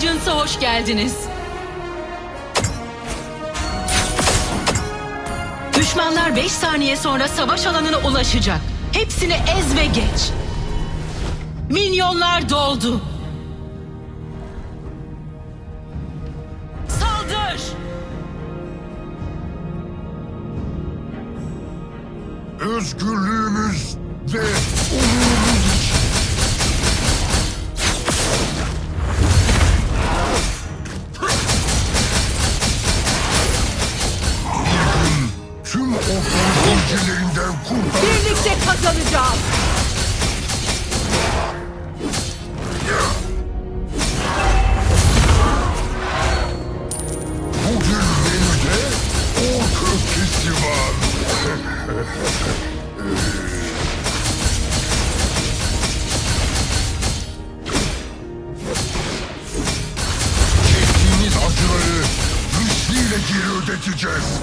Legends'a hoş geldiniz. Düşmanlar 5 saniye sonra savaş alanına ulaşacak. Hepsini ez ve geç. Minyonlar doldu. Saldır! Özgürlüğümüz ve geri ödeteceğiz.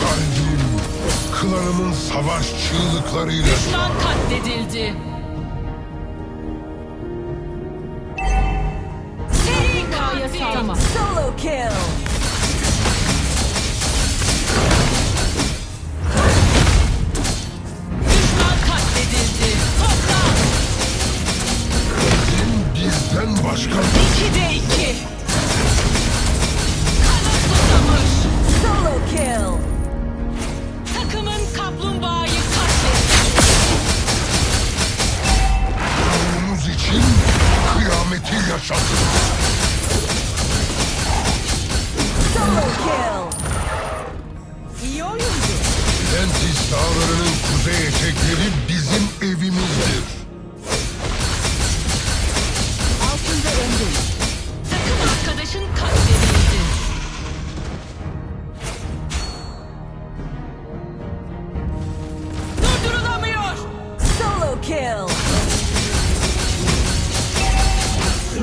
Kalbim, klanımın savaş çığlıklarıyla Düşman katledildi. Seri katil. saldır. Solo kill. Düşman katledildi. Toplan. bizim bizden başka 2'de 2. Kanı kill.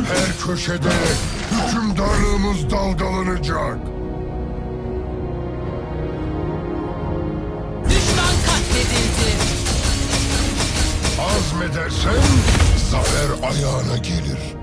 Her köşede hükümdarlığımız dalgalanacak. Düşman katledildi. Azmedersen zafer ayağına gelir.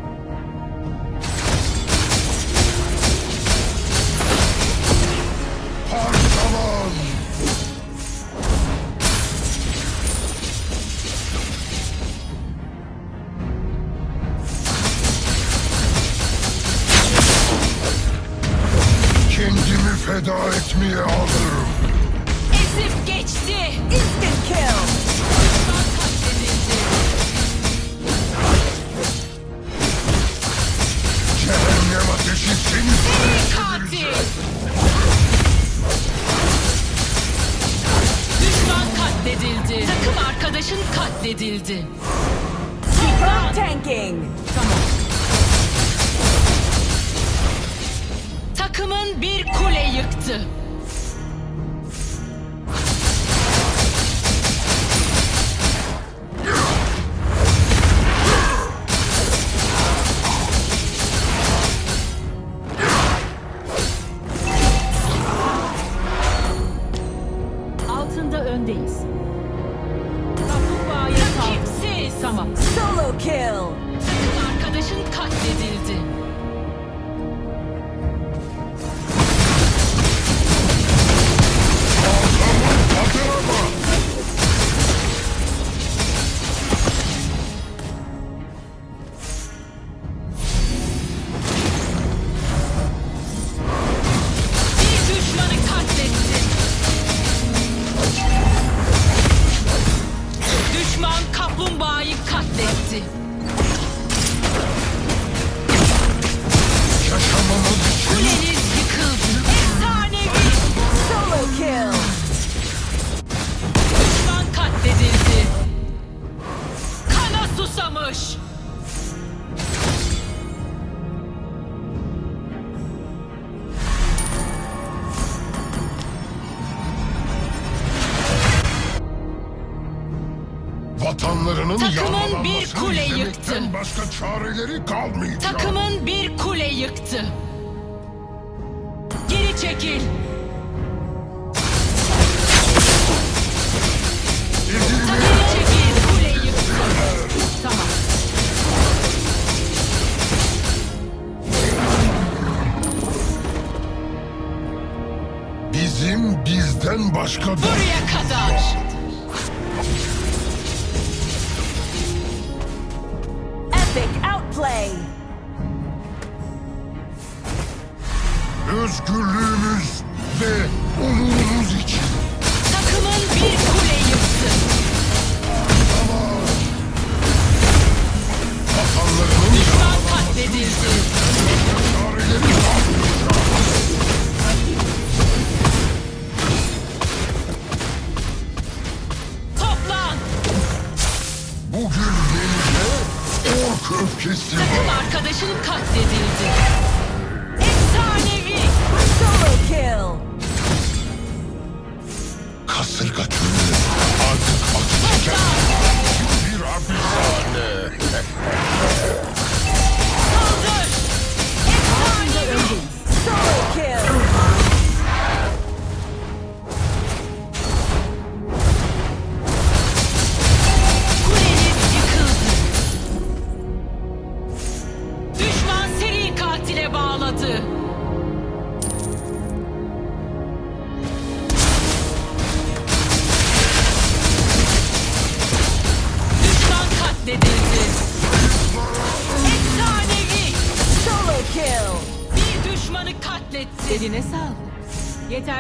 Etmeye hazırım. Ezip geçti. Instant kill. Düşman katledildi. Cehennem ateşi seni Seri katil. Düşman katledildi. Takım arkadaşın katledildi. Super tanking. Tamam. Takımın bir kule yıktı. Solo kill. Подожди. Başka çareleri kalmayacak. Takımın bir kule yıktı. Geri çekil. Bizim bizden başka... Buraya kadar. özgürlüğümüz ve onurumuz.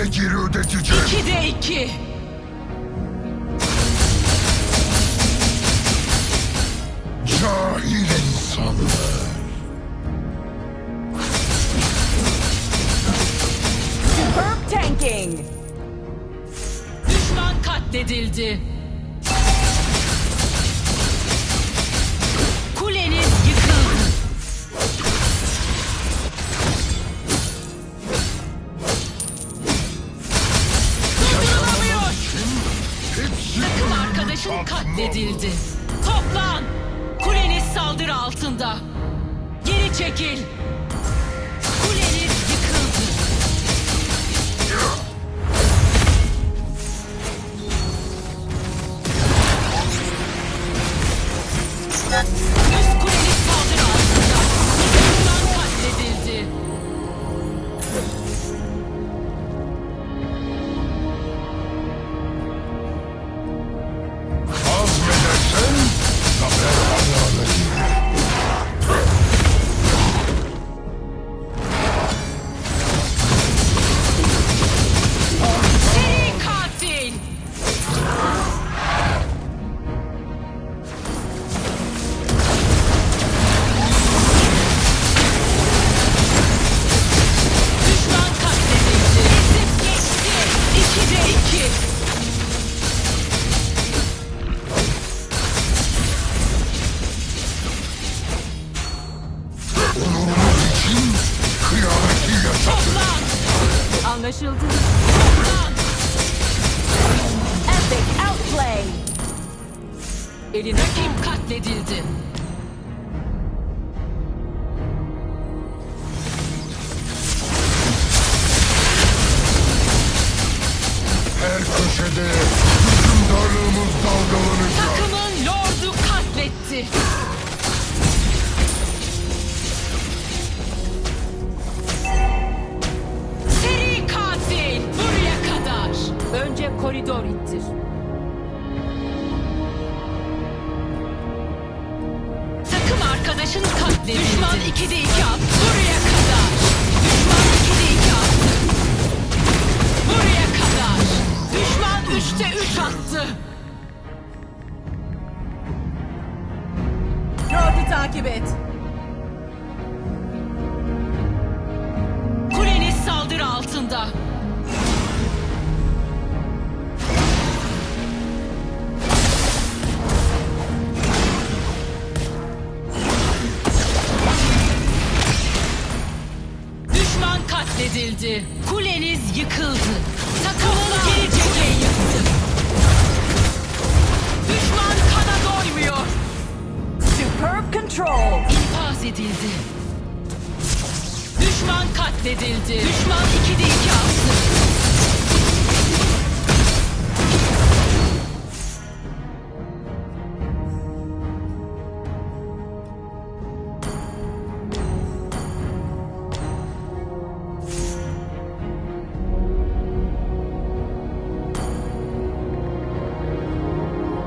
bedeliyle geri ödeteceğim. İki de iki. Cahil insanlar. Superb tanking. Düşman katledildi. Ordun katledildi. Toplan! Kuleniz saldırı altında. Geri çekil! köşede hükümdarlığımız dalgalanacak. Takımın lordu katletti. Seri katil buraya kadar. Önce koridor ittir. Takım arkadaşın katledildi. Düşman 2'de 2 attı. burası. Rod'u takip et. Kuleniz saldırı altında. control. İnfaz edildi. Düşman katledildi. Düşman iki 2'de 2 attı.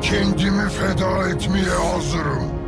Kendimi feda etmeye hazırım.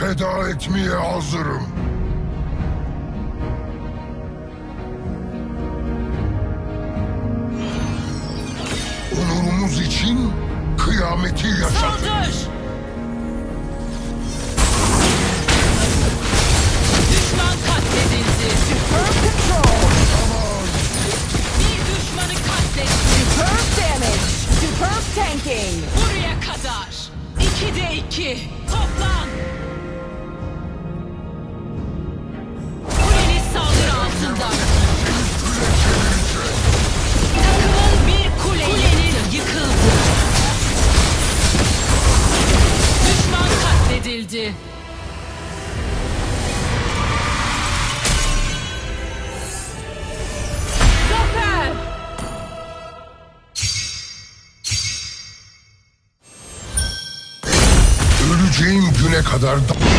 feda etmeye hazırım. Onurumuz için kıyameti yaşatın. Saldır! Öleceğim güne kadar da...